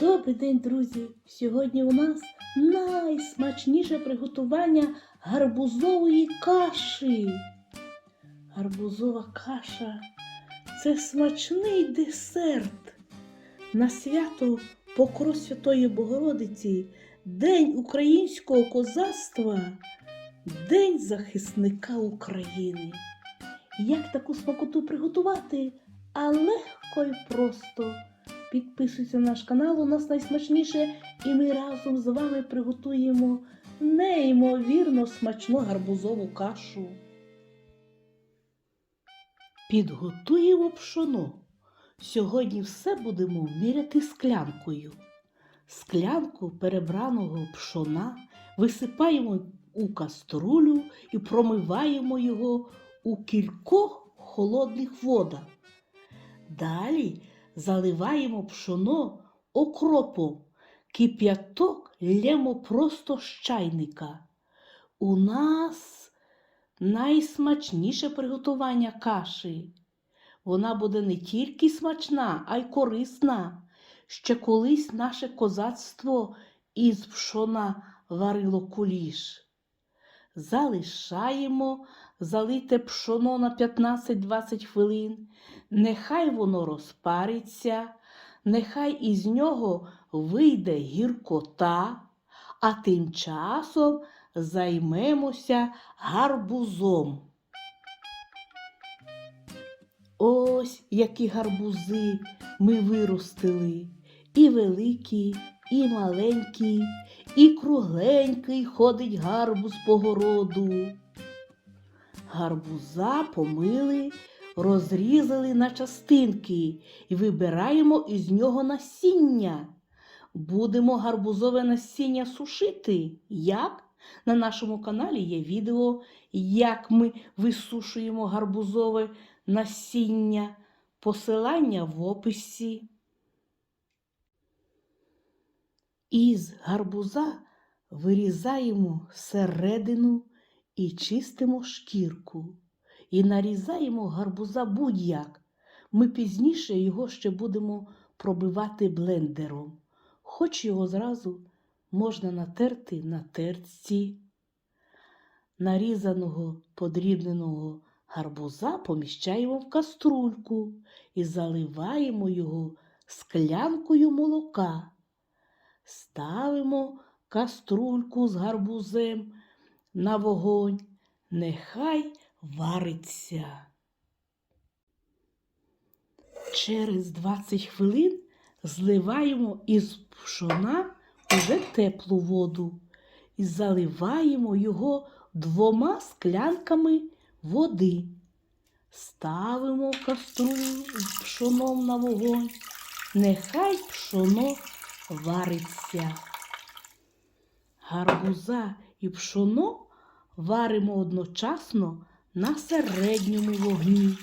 Добрий день, друзі! Сьогодні у нас найсмачніше приготування гарбузової каші. Гарбузова каша це смачний десерт. На свято Покров Святої Богородиці, День українського козацтва, День захисника України. Як таку смакоту приготувати? А легко і просто. Підписуйся на наш канал, у нас найсмачніше, і ми разом з вами приготуємо неймовірно смачну гарбузову кашу. Підготуємо пшоно. Сьогодні все будемо міряти склянкою. Склянку перебраного пшона висипаємо у каструлю і промиваємо його у кількох холодних водах. Далі заливаємо пшоно окропом, кип'яток лємо просто з чайника. У нас найсмачніше приготування каші. Вона буде не тільки смачна, а й корисна. Ще колись наше козацтво із пшона варило куліш. Залишаємо залите пшоно на 15-20 хвилин. Нехай воно розпариться, нехай із нього вийде гіркота, а тим часом займемося гарбузом. Ось які гарбузи ми виростили, і великі, і маленькі, і кругленький ходить гарбуз по городу. Гарбуза помили, розрізали на частинки і вибираємо із нього насіння. Будемо гарбузове насіння сушити. Як? На нашому каналі є відео, як ми висушуємо гарбузове насіння. Посилання в описі. Із гарбуза вирізаємо середину і чистимо шкірку. І нарізаємо гарбуза будь-як. Ми пізніше його ще будемо пробивати блендером. Хоч його зразу можна натерти на терці. Нарізаного подрібненого гарбуза поміщаємо в каструльку і заливаємо його склянкою молока. Ставимо каструльку з гарбузем на вогонь, нехай вариться. Через 20 хвилин зливаємо із пшона уже теплу воду і заливаємо його двома склянками води. Ставимо каструлю з пшоном на вогонь, нехай пшоно вариться. Гарбуза і пшоно варимо одночасно на середньому вогні.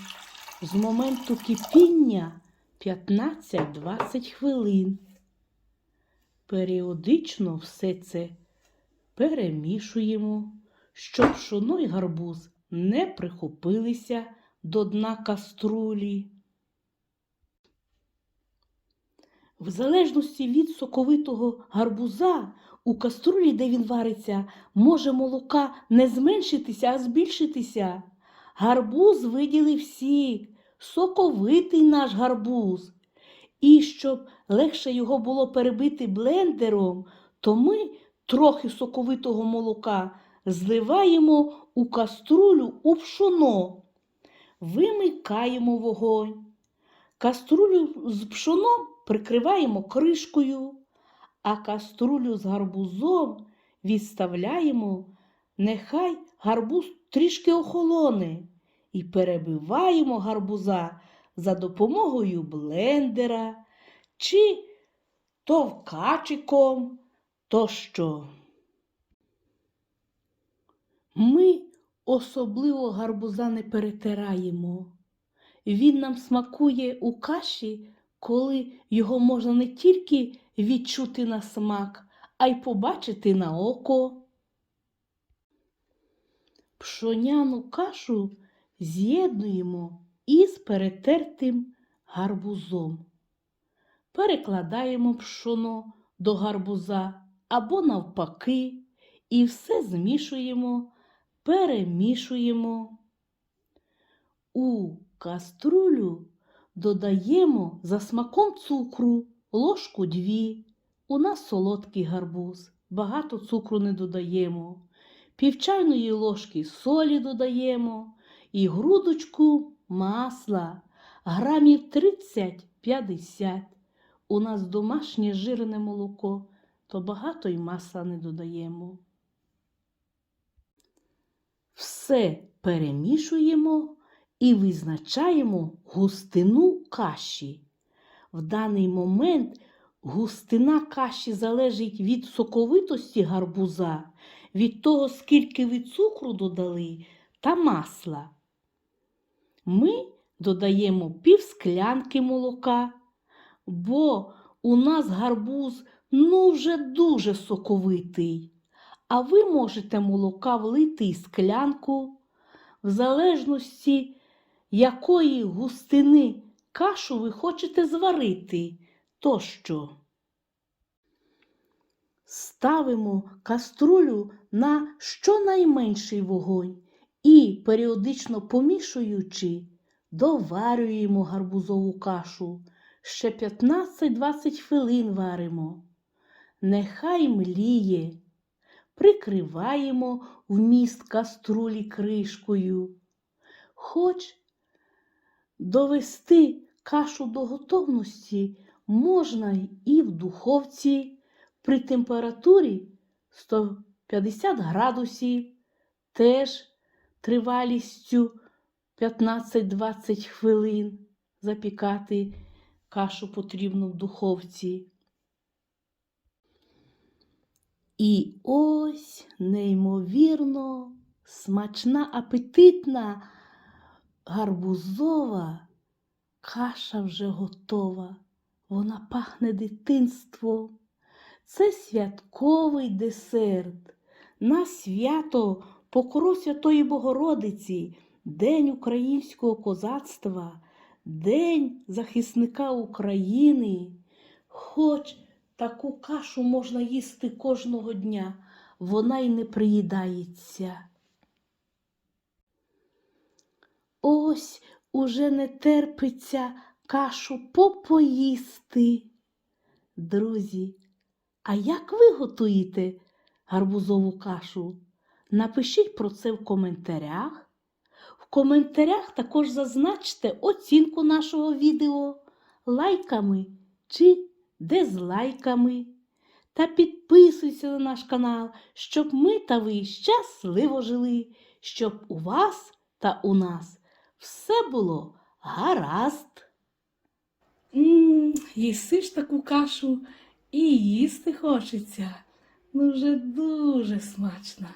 З моменту кипіння 15-20 хвилин. Періодично все це перемішуємо, щоб пшоно й гарбуз не прихопилися до дна каструлі. В залежності від соковитого гарбуза у каструлі, де він вариться, може молока не зменшитися, а збільшитися. Гарбуз виділив сік, соковитий наш гарбуз. І щоб легше його було перебити блендером, то ми трохи соковитого молока зливаємо у каструлю у пшоно, вимикаємо вогонь. Каструлю з пшоном прикриваємо кришкою, а каструлю з гарбузом відставляємо, нехай гарбуз трішки охолоне, і перебиваємо гарбуза за допомогою блендера чи товкачиком тощо. Ми особливо гарбуза не перетираємо. Він нам смакує у каші, коли його можна не тільки відчути на смак, а й побачити на око. Пшоняну кашу з'єднуємо із перетертим гарбузом. перекладаємо пшоно до гарбуза або навпаки, і все змішуємо, перемішуємо. У каструлю додаємо за смаком цукру ложку дві. У нас солодкий гарбуз, багато цукру не додаємо. Пів чайної ложки солі додаємо і грудочку масла, грамів 30-50. У нас домашнє жирне молоко, то багато й масла не додаємо. Все перемішуємо і визначаємо густину каші. В даний момент густина каші залежить від соковитості гарбуза, від того, скільки ви цукру додали та масла. Ми додаємо пів склянки молока, бо у нас гарбуз ну вже дуже соковитий. А ви можете молока влити й склянку, в залежності якої густини кашу ви хочете зварити тощо. Ставимо каструлю на щонайменший вогонь і, періодично помішуючи, доварюємо гарбузову кашу. Ще 15-20 хвилин варимо. Нехай мліє. Прикриваємо вміст каструлі кришкою. Хоч довести кашу до готовності можна і в духовці при температурі 150 градусів, теж тривалістю 15-20 хвилин запікати кашу потрібно в духовці. І ось неймовірно смачна, апетитна гарбузова каша вже готова. Вона пахне дитинством. Це святковий десерт. На свято Покров Святої Богородиці, День українського козацтва, День захисника України. Хоч таку кашу можна їсти кожного дня, вона й не приїдається. Ось уже не терпиться кашу попоїсти. Друзі, а як ви готуєте гарбузову кашу? Напишіть про це в коментарях. В коментарях також зазначте оцінку нашого відео лайками чи дизлайками. Та підписуйся на наш канал, щоб ми та ви щасливо жили, щоб у вас та у нас все було гаразд. Ммм, їси таку кашу і їсти хочеться. Ну вже дуже смачно.